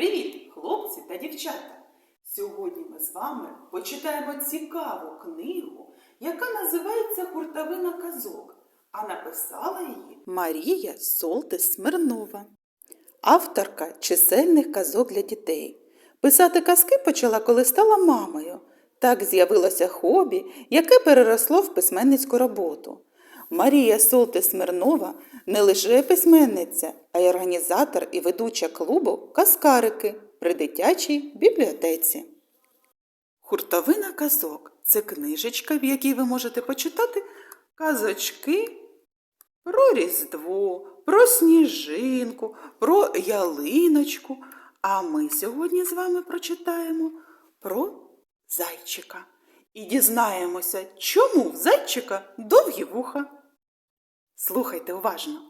Привіт, хлопці та дівчата! Сьогодні ми з вами почитаємо цікаву книгу, яка називається Хуртовина казок, а написала її Марія Солти Смирнова, авторка чисельних казок для дітей. Писати казки почала, коли стала мамою. Так з'явилося хобі, яке переросло в письменницьку роботу. Марія Солти Смирнова не лише письменниця, а й організатор і ведуча клубу Каскарики при дитячій бібліотеці. Хуртовина казок це книжечка, в якій ви можете почитати казочки про Різдво, про сніжинку, про ялиночку. А ми сьогодні з вами прочитаємо про зайчика і дізнаємося, чому в зайчика довгі вуха. Слухайте уважно.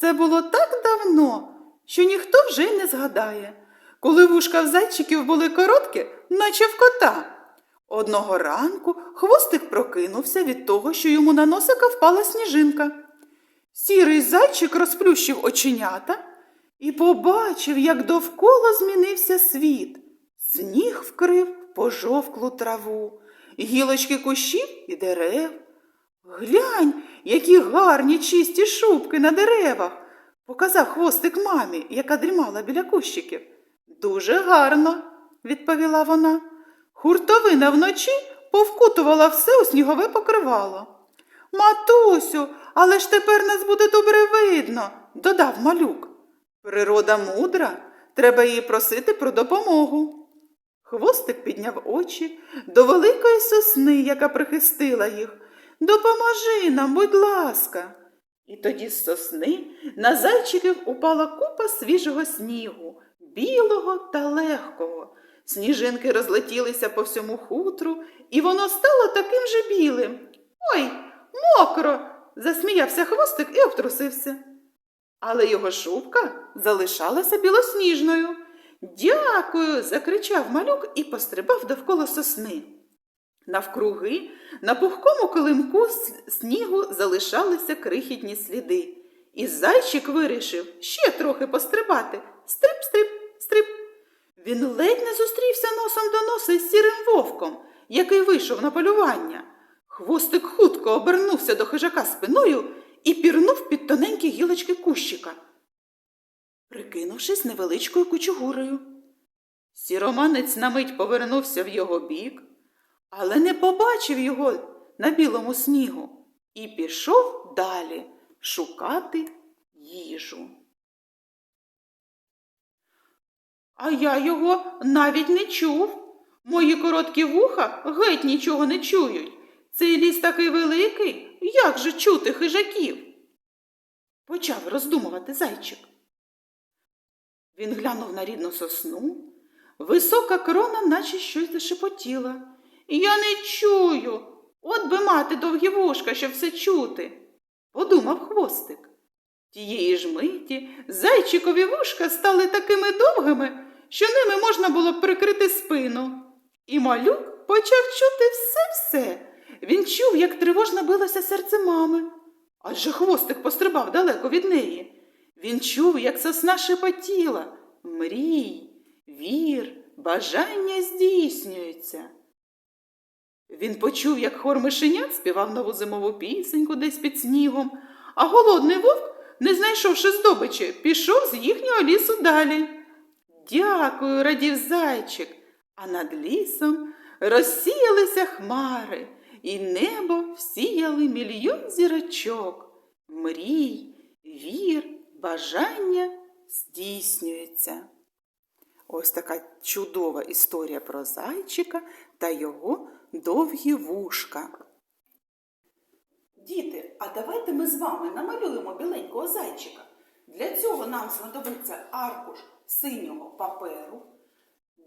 Це було так давно, що ніхто вже й не згадає, коли вушка в зайчиків були короткі, наче в кота. Одного ранку хвостик прокинувся від того, що йому на носика впала сніжинка. Сірий зайчик розплющив оченята і побачив, як довкола змінився світ. Сніг вкрив пожовклу траву, гілочки кущів і дерев. Глянь, які гарні чисті шубки на деревах, показав хвостик мамі, яка дрімала біля кущиків. Дуже гарно, відповіла вона. Хуртовина вночі повкутувала все у снігове покривало. Матусю, але ж тепер нас буде добре видно, додав малюк. Природа мудра, треба її просити про допомогу. Хвостик підняв очі до великої сосни, яка прихистила їх. Допоможи нам, будь ласка. І тоді з сосни на зайчиків упала купа свіжого снігу, білого та легкого. Сніжинки розлетілися по всьому хутру, і воно стало таким же білим. Ой, мокро. засміявся хвостик і обтрусився. Але його шубка залишалася білосніжною. Дякую. закричав малюк і пострибав довкола сосни. Навкруги на пухкому килимку снігу залишалися крихітні сліди. І зайчик вирішив ще трохи пострибати. Стрип, стрип, стрип. Він ледь не зустрівся носом до носа із сірим вовком, який вийшов на полювання. Хвостик хутко обернувся до хижака спиною і пірнув під тоненькі гілочки кущика, прикинувшись невеличкою кучугурою. Сіроманець на мить повернувся в його бік, але не побачив його на білому снігу і пішов далі шукати їжу. А я його навіть не чув. Мої короткі вуха геть нічого не чують. Цей ліс такий великий, як же чути хижаків? Почав роздумувати зайчик. Він глянув на рідну сосну. Висока крона, наче щось зашепотіла. Я не чую. От би мати довгі вушка, щоб все чути, подумав хвостик. Тієї ж миті зайчикові вушка стали такими довгими, що ними можна було прикрити спину. І малюк почав чути все-все. Він чув, як тривожно билося серце мами. Адже хвостик пострибав далеко від неї. Він чув, як сосна шепотіла. Мрій, вір, бажання здійснюються. Він почув, як хор мишенят співав нову зимову пісеньку десь під снігом, а голодний вовк, не знайшовши здобичі, пішов з їхнього лісу далі. Дякую, радів зайчик, а над лісом розсіялися хмари, і небо всіяли мільйон зірочок. Мрій, вір, бажання здійснюється. Ось така чудова історія про зайчика та його довгі вушка. Діти, а давайте ми з вами намалюємо біленького зайчика. Для цього нам знадобиться аркуш синього паперу,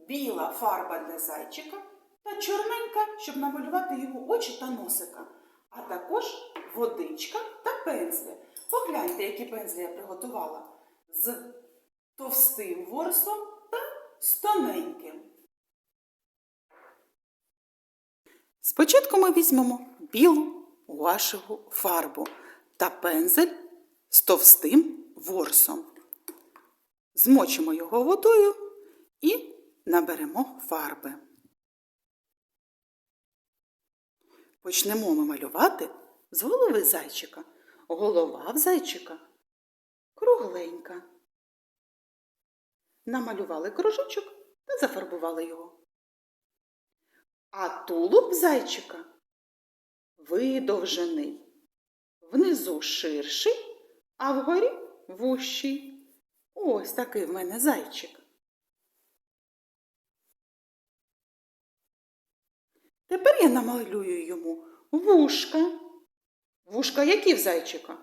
біла фарба для зайчика та чорненька, щоб намалювати його очі та носика, а також водичка та пензлі. Погляньте, які пензлі я приготувала з товстим ворсом та з тоненьким. Спочатку ми візьмемо білу гуашеву фарбу та пензель з товстим ворсом. Змочимо його водою і наберемо фарби. Почнемо ми малювати з голови зайчика. Голова в зайчика кругленька. Намалювали кружочок та зафарбували його. А тулуб зайчика видовжений, внизу ширший, а вгорі вущий. Ось такий в мене зайчик. Тепер я намалюю йому вушка. Вушка які в зайчика?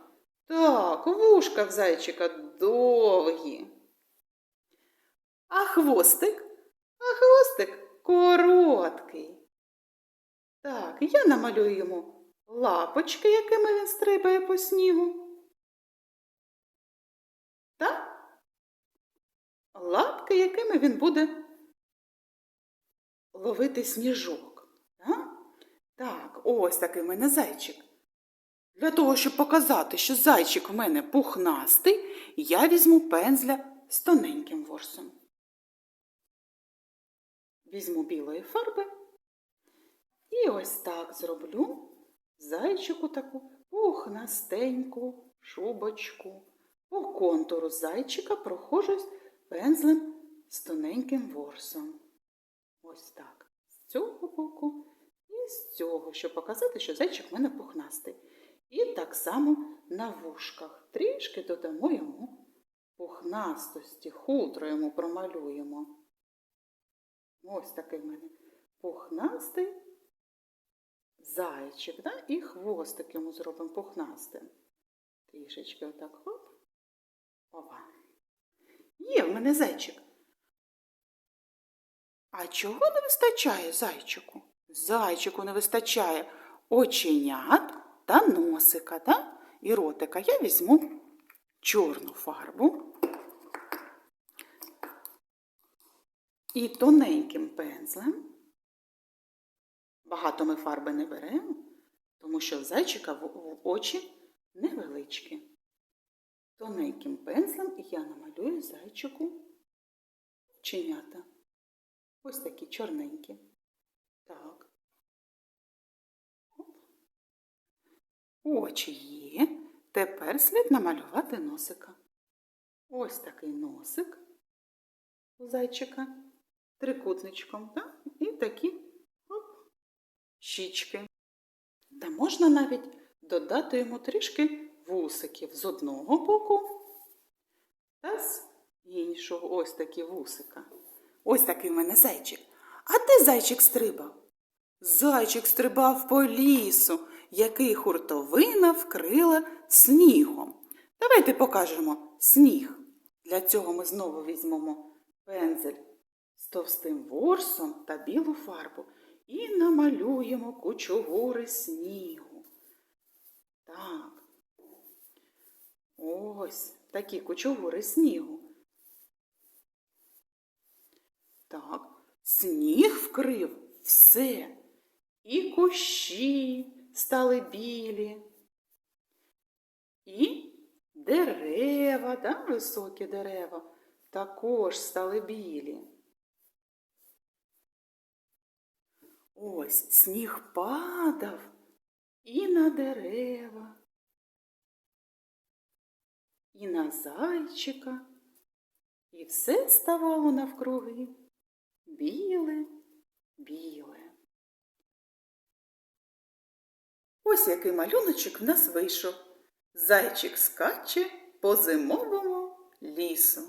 Так, вушка в зайчика довгі. А хвостик? А хвостик короткий. Так, я намалюю йому лапочки, якими він стрибає по снігу. Та лапки, якими він буде ловити сніжок. Так, так ось такий в мене зайчик. Для того, щоб показати, що зайчик в мене пухнастий, я візьму пензля з тоненьким ворсом. Візьму білої фарби і ось так зроблю зайчику таку пухнастеньку шубочку. По контуру зайчика прохожусь пензлем з тоненьким ворсом. Ось так. З цього боку і з цього, щоб показати, що зайчик в мене пухнастий. І так само на вушках. Трішки додамо йому пухнастості, хутро йому промалюємо. Ось такий в мене пухнастий зайчик, да? і хвостик йому зробимо пухнастим. Трішечки отак хоп. Опа. Є в мене зайчик. А чого не вистачає зайчику? Зайчику не вистачає оченят та носика, та? і ротика. Я візьму чорну фарбу і тоненьким пензлем. Багато ми фарби не беремо, тому що в зайчика в очі невеличкі. Тоненьким пензлем я намалюю зайчику оченята. Ось такі чорненькі. Так. Очі є. Тепер слід намалювати носика. Ось такий носик у зайчика трикутничком, так? і такі щічки. Та можна навіть додати йому трішки вусиків з одного боку та з іншого. Ось такі вусика. Ось такий в мене зайчик. А де зайчик стрибав? Зайчик стрибав по лісу, який хуртовина вкрила снігом. Давайте покажемо сніг. Для цього ми знову візьмемо пензель з товстим ворсом та білу фарбу і намалюємо кучугури снігу. Так. Ось такі кучугури снігу. Так, сніг вкрив все. І кущі стали білі, і дерева, да, високі дерева, також стали білі. Ось сніг падав і на дерева, і на зайчика, і все ставало навкруги біле, біле. Ось який малюночок в нас вийшов. Зайчик скаче по зимовому лісу.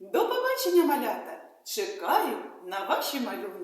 До побачення, малята! Чекаю на ваші малюнки.